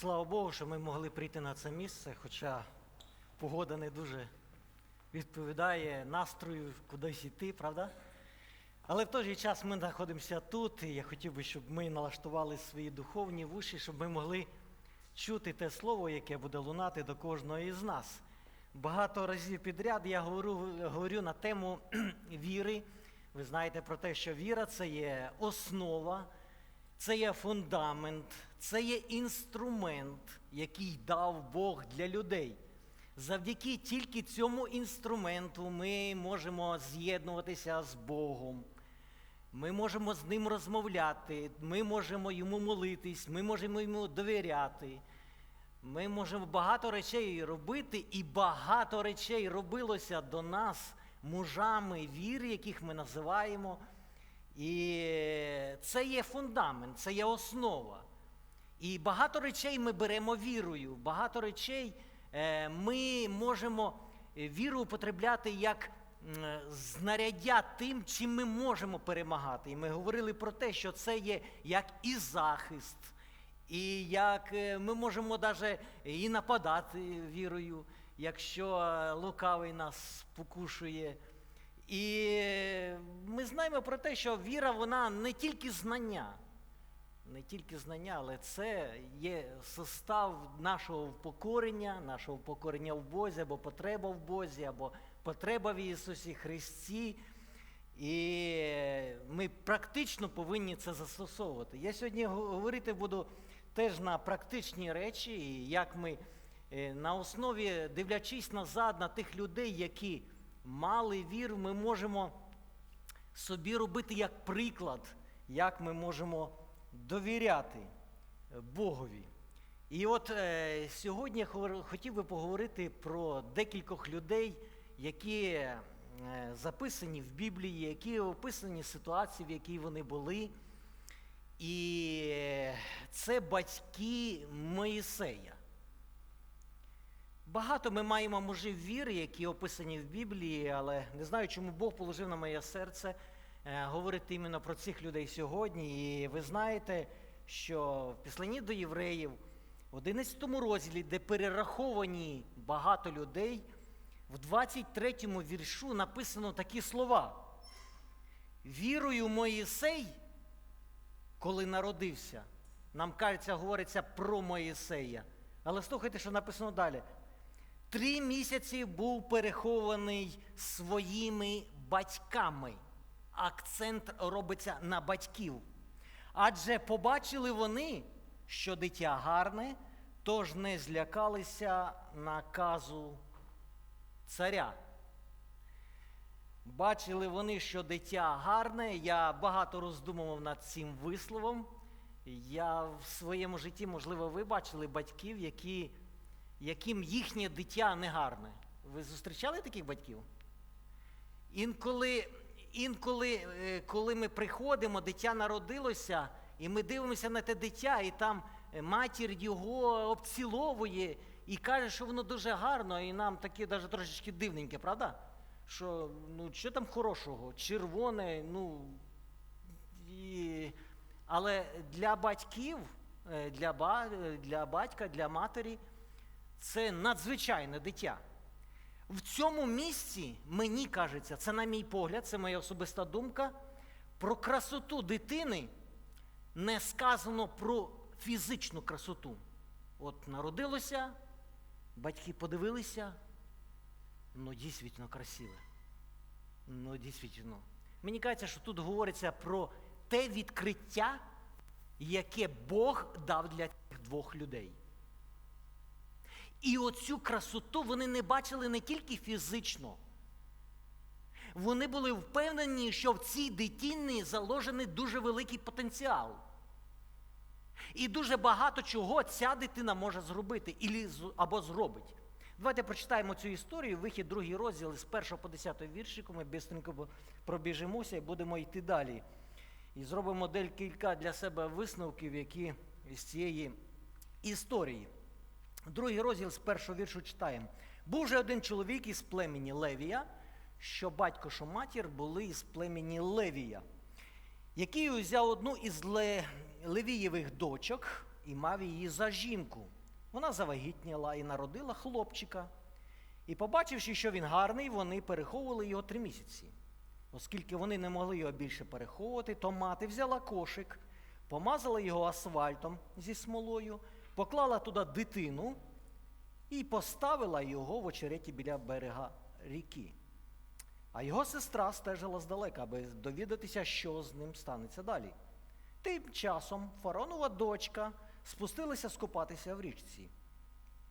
Слава Богу, що ми могли прийти на це місце, хоча погода не дуже відповідає настрою кудись йти, правда? Але в той же час ми знаходимося тут, і я хотів би, щоб ми налаштували свої духовні вуші, щоб ми могли чути те слово, яке буде лунати до кожного із нас. Багато разів підряд я говорю, говорю на тему віри. Ви знаєте про те, що віра це є основа, це є фундамент, це є інструмент, який дав Бог для людей. Завдяки тільки цьому інструменту ми можемо з'єднуватися з Богом. Ми можемо з ним розмовляти, ми можемо йому молитись, ми можемо йому довіряти. Ми можемо багато речей робити, і багато речей робилося до нас мужами віри, яких ми називаємо. І це є фундамент, це є основа. І багато речей ми беремо вірою, багато речей е, ми можемо віру употребляти як знаряддя тим, чим ми можемо перемагати. І ми говорили про те, що це є як і захист, і як е, ми можемо навіть і нападати вірою, якщо е, лукавий нас спокушує. І ми знаємо про те, що віра вона не тільки знання, не тільки знання, але це є состав нашого впокорення, нашого впокорення в Бозі, або потреба в Бозі, або потреба в Ісусі Христі. І ми практично повинні це застосовувати. Я сьогодні говорити буду теж на практичні речі, як ми е, на основі, дивлячись назад на тих людей, які мали віру, ми можемо собі робити як приклад, як ми можемо довіряти Богові. І от е, сьогодні хотів би поговорити про декількох людей, які е, записані в Біблії, які описані ситуації, в якій вони були. І е, це батьки Моїсея. Багато ми маємо мужів віри, які описані в Біблії, але не знаю, чому Бог положив на моє серце е, говорити іменно про цих людей сьогодні. І ви знаєте, що в післанні до євреїв, в 11 розділі, де перераховані багато людей, в 23 віршу написано такі слова. Вірою Моїсей, коли народився, нам кажеться, говориться про Моїсея. Але слухайте, що написано далі. Три місяці був перехований своїми батьками. Акцент робиться на батьків. Адже побачили вони, що дитя гарне, тож не злякалися наказу царя. Бачили вони, що дитя гарне. Я багато роздумував над цим висловом. Я в своєму житті, можливо, ви бачили батьків, які, яким їхнє дитя не гарне. Ви зустрічали таких батьків? Інколи, інколи, е, коли ми приходимо, дитя народилося, і ми дивимося на те дитя, і там е, матір його обціловує і каже, що воно дуже гарно, і нам таке навіть трошечки дивненьке, правда? Що ну, що там хорошого? Червоне, ну. І... Але для батьків, е, для, ба... для батька, для матері це надзвичайне дитя. В цьому місці, мені кажеться, це на мій погляд, це моя особиста думка, про красоту дитини не сказано про фізичну красоту. От народилося, батьки подивилися, ну дійсно красиве. Ну, дійсно. Мені кажеться, що тут говориться про те відкриття, яке Бог дав для цих двох людей. І оцю красоту вони не бачили не тільки фізично. Вони були впевнені, що в цій дитині заложений дуже великий потенціал. І дуже багато чого ця дитина може зробити або зробить. Давайте прочитаємо цю історію, вихід другий розділ з 1 по 10 віршику. Ми бистренько пробіжимося і будемо йти далі. І зробимо декілька для себе висновків, які з цієї історії. Другий розділ з першого віршу читаємо. Був же один чоловік із племені Левія, що батько, що матір були із племені Левія, який узяв одну із. Левієвих дочок і мав її за жінку. Вона завагітніла і народила хлопчика. І побачивши, що він гарний, вони переховували його три місяці. Оскільки вони не могли його більше переховувати, то мати взяла кошик, помазала його асфальтом зі смолою, поклала туди дитину і поставила його в очереті біля берега ріки. А його сестра стежила здалека, аби довідатися, що з ним станеться далі. Тим часом фаронова дочка спустилася скупатися в річці,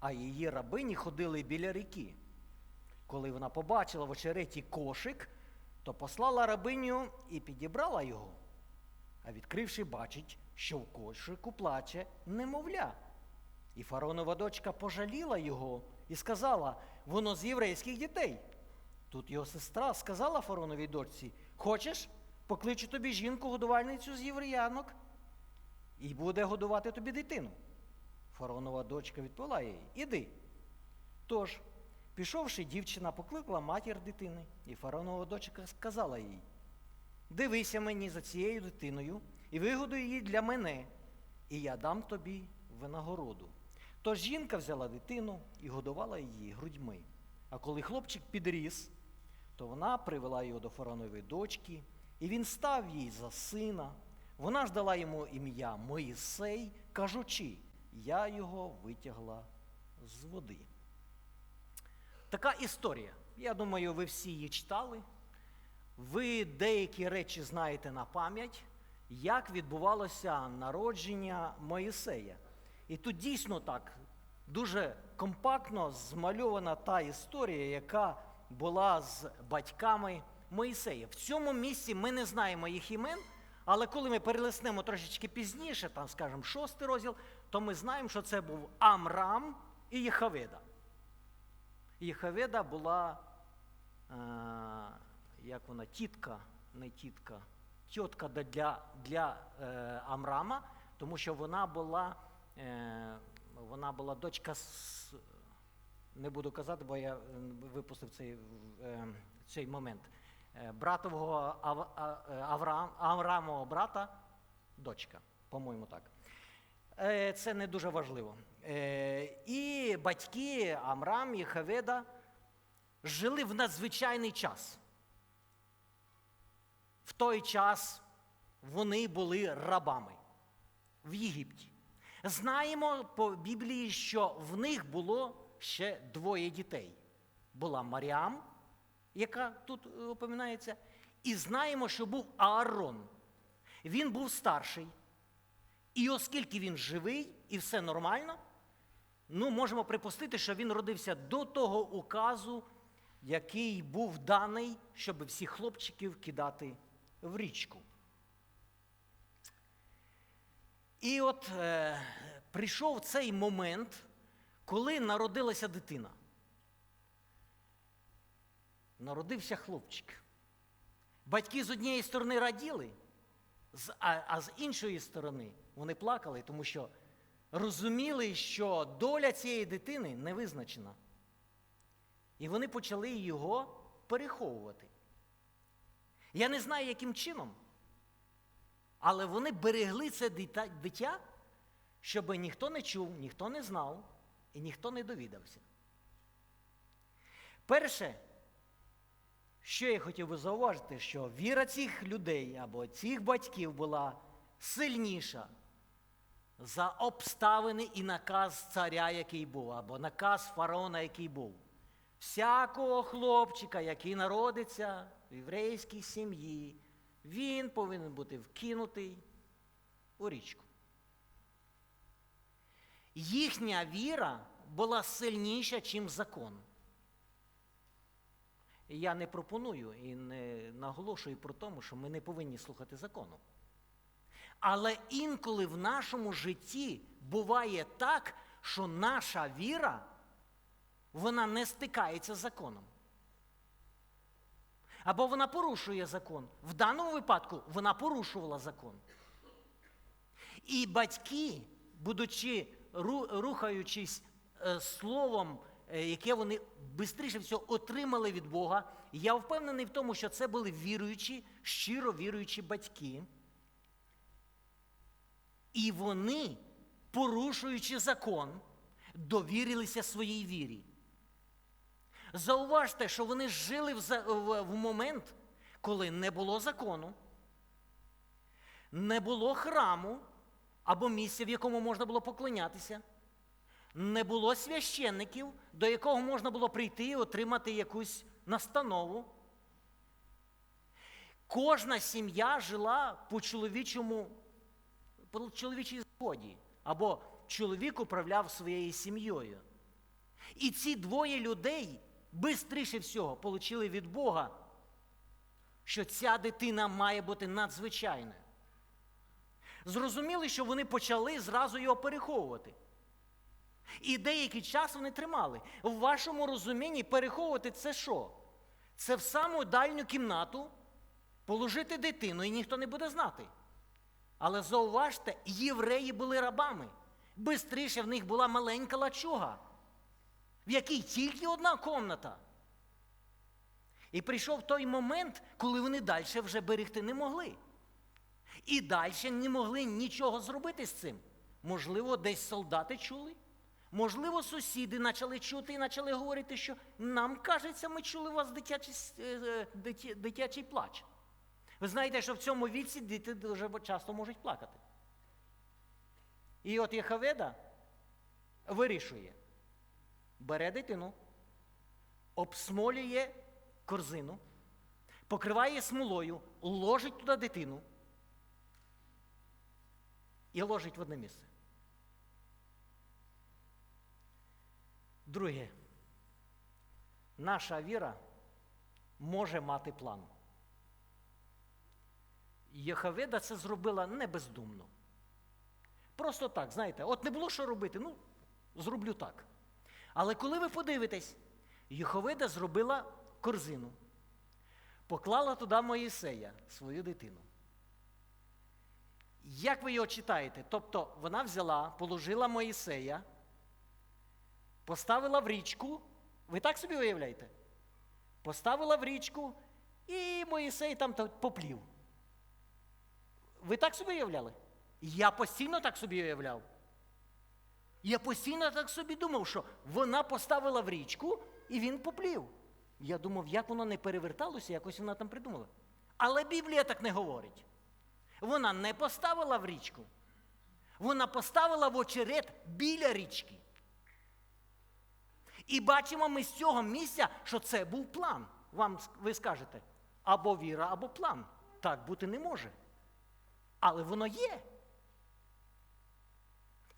а її рабині ходили біля ріки. Коли вона побачила в очереті кошик, то послала рабиню і підібрала його. А відкривши, бачить, що в кошику плаче немовля. І фаронова дочка пожаліла його і сказала: воно з єврейських дітей. Тут його сестра сказала фароновій дочці: Хочеш, покличу тобі жінку-годувальницю з євреянок, і буде годувати тобі дитину. Фаронова дочка відповіла їй: Іди. Тож, пішовши, дівчина покликала матір дитини, і фаронова дочка сказала їй: Дивися мені за цією дитиною і вигодуй її для мене, і я дам тобі винагороду. Тож жінка взяла дитину і годувала її грудьми. А коли хлопчик підріс, то вона привела його до фараонової дочки, і він став їй за сина. Вона ж дала йому ім'я Моїсей, кажучи, я його витягла з води. Така історія. Я думаю, ви всі її читали. Ви деякі речі знаєте на пам'ять, як відбувалося народження Моїсея. І тут дійсно так дуже компактно змальована та історія, яка була з батьками Моїсея. В цьому місці ми не знаємо їх імен, але коли ми перелиснемо трошечки пізніше, там, скажімо, шостий розділ, то ми знаємо, що це був Амрам і Єхаведа. Єхаведа була, е, як вона, тітка, не тітка, тітка для, для е, Амрама, тому що вона була, вона була дочка, не буду казати, бо я е, випустив цей, е, цей момент. Е, братового е, Авраамового брата, дочка, по-моєму так. Е, Це не дуже важливо. Е, І батьки Амрам і Хаведа жили в надзвичайний час. В той час вони були рабами в Єгипті. Знаємо по Біблії, що в них було ще двоє дітей. Була Маріам, яка тут е, опоминається, і знаємо, що був Аарон. Він був старший. І оскільки він живий і все нормально, ну, можемо припустити, що він родився до того указу, який був даний, щоб всіх хлопчиків кидати в річку. І от е, прийшов цей момент, коли народилася дитина. Народився хлопчик. Батьки з однієї сторони раділи, а, а з іншої сторони вони плакали, тому що розуміли, що доля цієї дитини не визначена. І вони почали його переховувати. Я не знаю, яким чином, але вони берегли це дитя, щоб ніхто не чув, ніхто не знав і ніхто не довідався. Перше, що я хотів би зауважити, що віра цих людей або цих батьків була сильніша за обставини і наказ царя, який був, або наказ фараона, який був. Всякого хлопчика, який народиться в єврейській сім'ї, він повинен бути вкинутий у річку. Їхня віра була сильніша, ніж закон. Я не пропоную і не наголошую про тому, що ми не повинні слухати закону. Але інколи в нашому житті буває так, що наша віра вона не стикається з законом. Або вона порушує закон. В даному випадку вона порушувала закон. І батьки, будучи рухаючись е, словом, е, яке вони швидше всього отримали від Бога, я впевнений в тому, що це були віруючі, щиро віруючі батьки. І вони порушуючи закон, довірилися своїй вірі. Зауважте, що вони жили в, в, в момент, коли не було закону, не було храму або місця, в якому можна було поклонятися, не було священників, до якого можна було прийти і отримати якусь настанову. Кожна сім'я жила по чоловічому, по чоловічій згоді, або чоловік управляв своєю сім'єю. І ці двоє людей бистріше всього отримали від Бога, що ця дитина має бути надзвичайною. Зрозуміли, що вони почали зразу його переховувати. І деякий час вони тримали. В вашому розумінні переховувати це що? Це в саму дальню кімнату положити дитину, і ніхто не буде знати. Але зауважте, євреї були рабами. Бистріше в них була маленька лачуга, в якій тільки одна комната. І прийшов той момент, коли вони далі вже берегти не могли. І далі не могли нічого зробити з цим. Можливо, десь солдати чули. Можливо, сусіди почали чути і почали говорити, що нам кажеться, ми чули у вас дитячий, е, е, дитя- дитячий плач. Ви знаєте, що в цьому віці діти дуже часто можуть плакати. І от Єхаведа вирішує, бере дитину, обсмолює корзину, покриває смолою, ложить туди дитину і ложить в одне місце. Друге, наша віра може мати план. Єхаведа це зробила не бездумно. Просто так, знаєте, от не було що робити, ну, зроблю так. Але коли ви подивитесь, Єховеда зробила корзину, поклала туди Моїсея, свою дитину. Як ви його читаєте? Тобто вона взяла, положила Моїсея, поставила в річку. Ви так собі уявляєте? Поставила в річку, і Моїсей там поплів. Ви так собі уявляли? Я постійно так собі уявляв. Я постійно так собі думав, що вона поставила в річку і він поплів. Я думав, як воно не переверталося, якось вона там придумала. Але Біблія так не говорить. Вона не поставила в річку. Вона поставила в очерет біля річки. І бачимо ми з цього місця, що це був план. Вам ви скажете, або віра, або план. Так бути не може. Але воно є.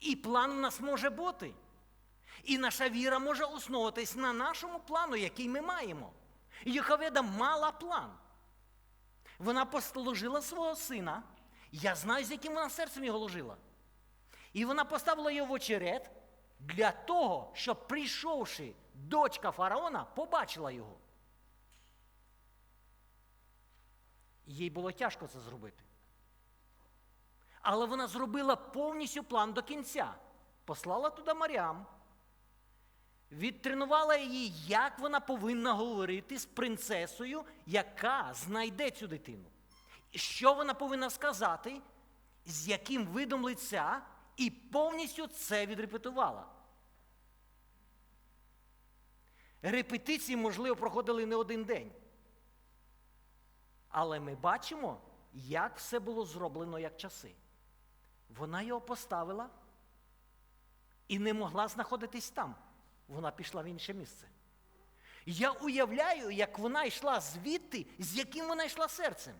І план у нас може бути. І наша віра може основуватись на нашому плану, який ми маємо. Єховеда мала план. Вона положила свого сина. Я знаю, з яким вона серцем його ложила. І вона поставила його в очерет для того, щоб, прийшовши дочка фараона, побачила його. Їй було тяжко це зробити. Але вона зробила повністю план до кінця. Послала туди Маріам, відтренувала її, як вона повинна говорити з принцесою, яка знайде цю дитину. Що вона повинна сказати, з яким видом лиця, і повністю це відрепетувала. Репетиції, можливо, проходили не один день. Але ми бачимо, як все було зроблено як часи. Вона його поставила і не могла знаходитись там. Вона пішла в інше місце. Я уявляю, як вона йшла звідти, з яким вона йшла серцем.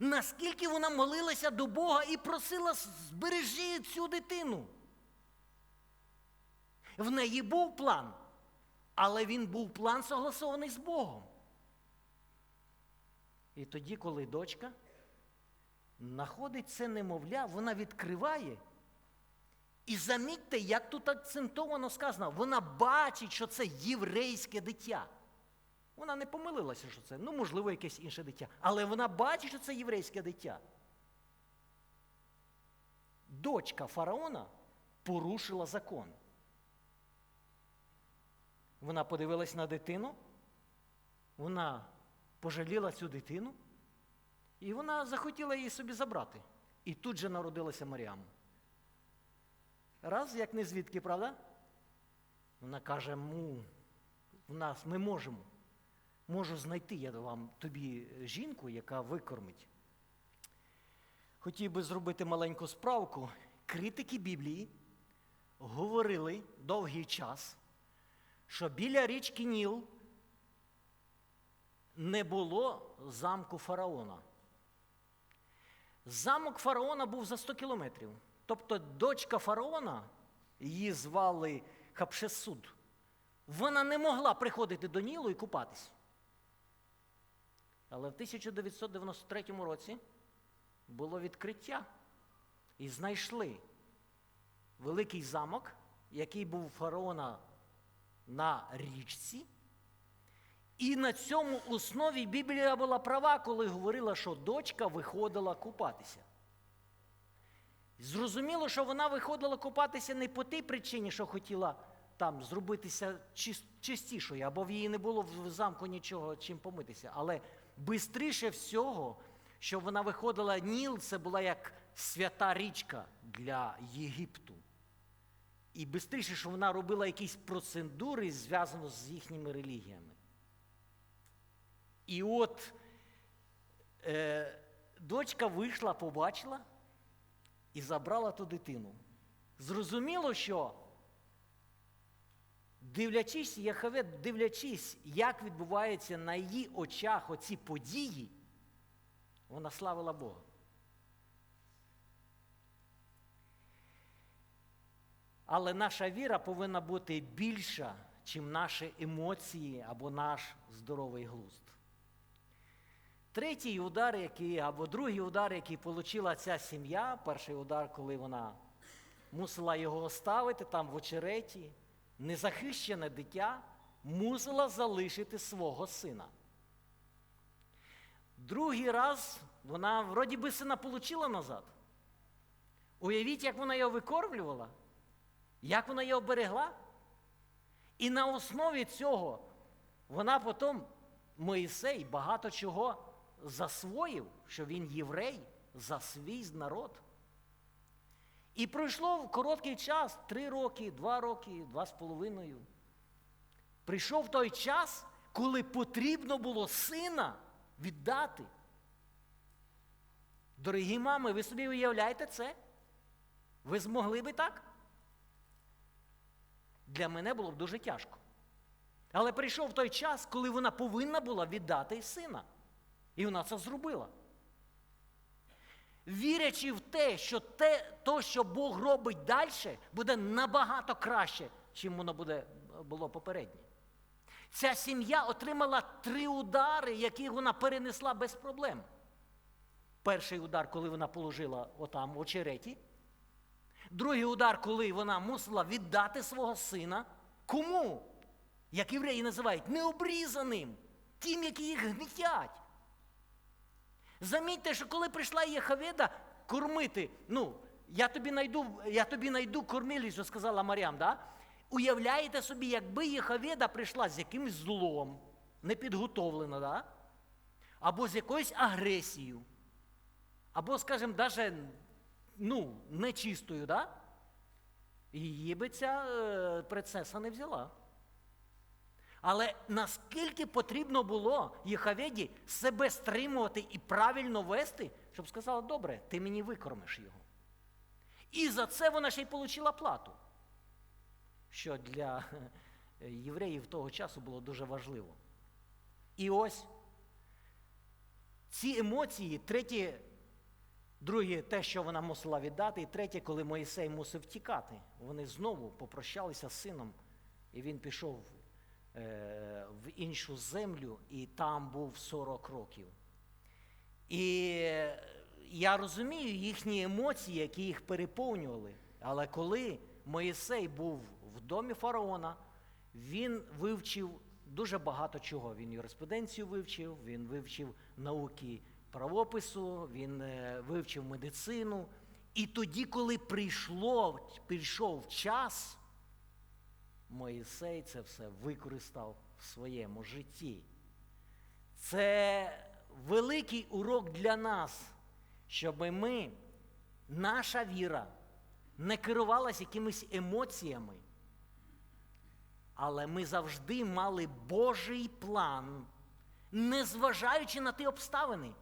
Наскільки вона молилася до Бога і просила збережи цю дитину. В неї був план, але він був план согласований з Богом. І тоді, коли дочка знаходить це немовля, вона відкриває. І замітьте, як тут акцентовано сказано, вона бачить, що це єврейське дитя. Вона не помилилася, що це, ну, можливо, якесь інше дитя. Але вона бачить, що це єврейське дитя. Дочка фараона порушила закон. Вона подивилась на дитину, вона пожаліла цю дитину, і вона захотіла її собі забрати. І тут же народилася Маріам. раз, як не звідки, правда? Вона каже, му, в нас ми можемо. Можу знайти я вам тобі жінку, яка викормить. Хотів би зробити маленьку справку. Критики Біблії говорили довгий час, що біля річки Ніл не було замку фараона. Замок фараона був за 100 кілометрів. Тобто дочка фараона, її звали Хапшесуд, вона не могла приходити до Нілу і купатись. Але в 1993 році було відкриття і знайшли великий замок, який був фараона на річці. І на цьому основі Біблія була права, коли говорила, що дочка виходила купатися. Зрозуміло, що вона виходила купатися не по тій причині, що хотіла там зробитися чистішою, або в її не було в замку нічого чим помитися. Але бистріше всього, що вона виходила Ніл, це була як свята річка для Єгипту. І бистріше, що вона робила якісь процедури, зв'язані з їхніми релігіями. І от е, дочка вийшла, побачила і забрала ту дитину. Зрозуміло, що дивлячись, Яхаве, дивлячись, як відбуваються на її очах оці події, вона славила Бога. Але наша віра повинна бути більша, чим наші емоції або наш здоровий глузд. Третій удар, який, або другий удар, який отримала ця сім'я, перший удар, коли вона мусила його оставити там в очереті, незахищене дитя мусила залишити свого сина. Другий раз вона вроді би сина отримала назад. Уявіть, як вона його викормлювала, як вона його берегла. І на основі цього вона потім, Моїсей, багато чого засвоїв, що він єврей за свій народ. І пройшло в короткий час, три роки, два роки, два з половиною. Прийшов той час, коли потрібно було сина віддати. Дорогі мами, ви собі уявляєте це? Ви змогли би так? Для мене було б дуже тяжко. Але прийшов той час, коли вона повинна була віддати сина. І вона це зробила. Вірячи в те, що те, то, що Бог робить далі, буде набагато краще, чим воно буде, було попереднє. Ця сім'я отримала три удари, які вона перенесла без проблем. Перший удар, коли вона положила отам очереті. Другий удар, коли вона мусила віддати свого сина. Кому? Як євреї називають, необрізаним, тим, які їх гнітять. Замітьте, що коли прийшла Єхаведа кормити, ну, я тобі найду, я тобі найду кормилицю, сказала Маріам, да? Уявляєте собі, якби Єхаведа прийшла з якимось злом, непідготовлена, да? або з якоюсь агресією, або, скажімо, навіть ну, нечистою, да? її би ця е, принцеса не взяла. Але наскільки потрібно було Єхаведі себе стримувати і правильно вести, щоб сказала, добре, ти мені викормиш його. І за це вона ще й отримала плату, що для євреїв того часу було дуже важливо. І ось ці емоції, третє, друге, те, що вона мусила віддати, і третє, коли Моїсей мусив тікати, вони знову попрощалися з сином, і він пішов в іншу землю, і там був 40 років. І я розумію їхні емоції, які їх переповнювали. Але коли Моїсей був в домі фараона, він вивчив дуже багато чого. Він юриспруденцію вивчив, він вивчив науки правопису, він вивчив медицину. І тоді, коли прийшло, прийшов час, Моїсей це все використав в своєму житті. Це великий урок для нас, щоб ми, наша віра не керувалась якимись емоціями, але ми завжди мали Божий план, незважаючи на ті обставини.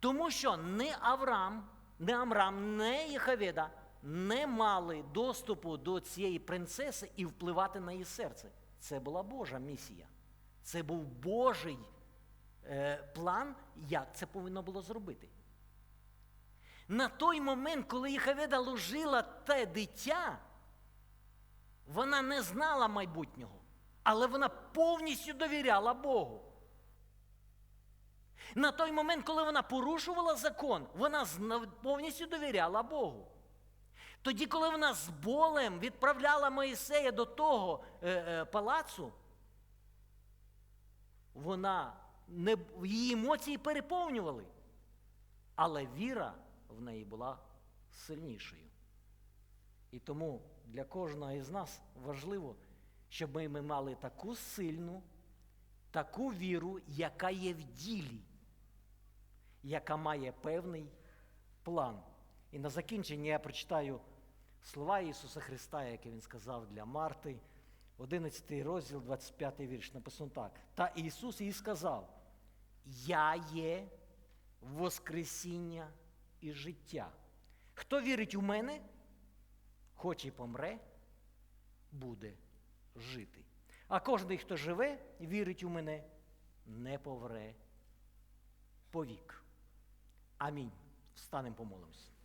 Тому що не Авраам, не Амрам, не Єхаведа не мали доступу до цієї принцеси і впливати на її серце. Це була Божа місія. Це був Божий е, план, як це повинно було зробити. На той момент, коли Єхаведа ложила те дитя, вона не знала майбутнього, але вона повністю довіряла Богу. На той момент, коли вона порушувала закон, вона повністю довіряла Богу. Тоді, коли вона з болем відправляла Моїсея до того е, е, палацу, вона не, її емоції переповнювали. Але віра в неї була сильнішою. І тому для кожного із нас важливо, щоб ми, ми мали таку сильну, таку віру, яка є в ділі, яка має певний план. І на закінчення я прочитаю слова Ісуса Христа, які Він сказав для Марти, 11 розділ, 25 вірш, написано так. Та Ісус їй сказав: Я є Воскресіння і життя. Хто вірить у мене, хоч і помре, буде жити. А кожен, хто живе, вірить у мене, не повре повік. Амінь. Встанемо помолимось.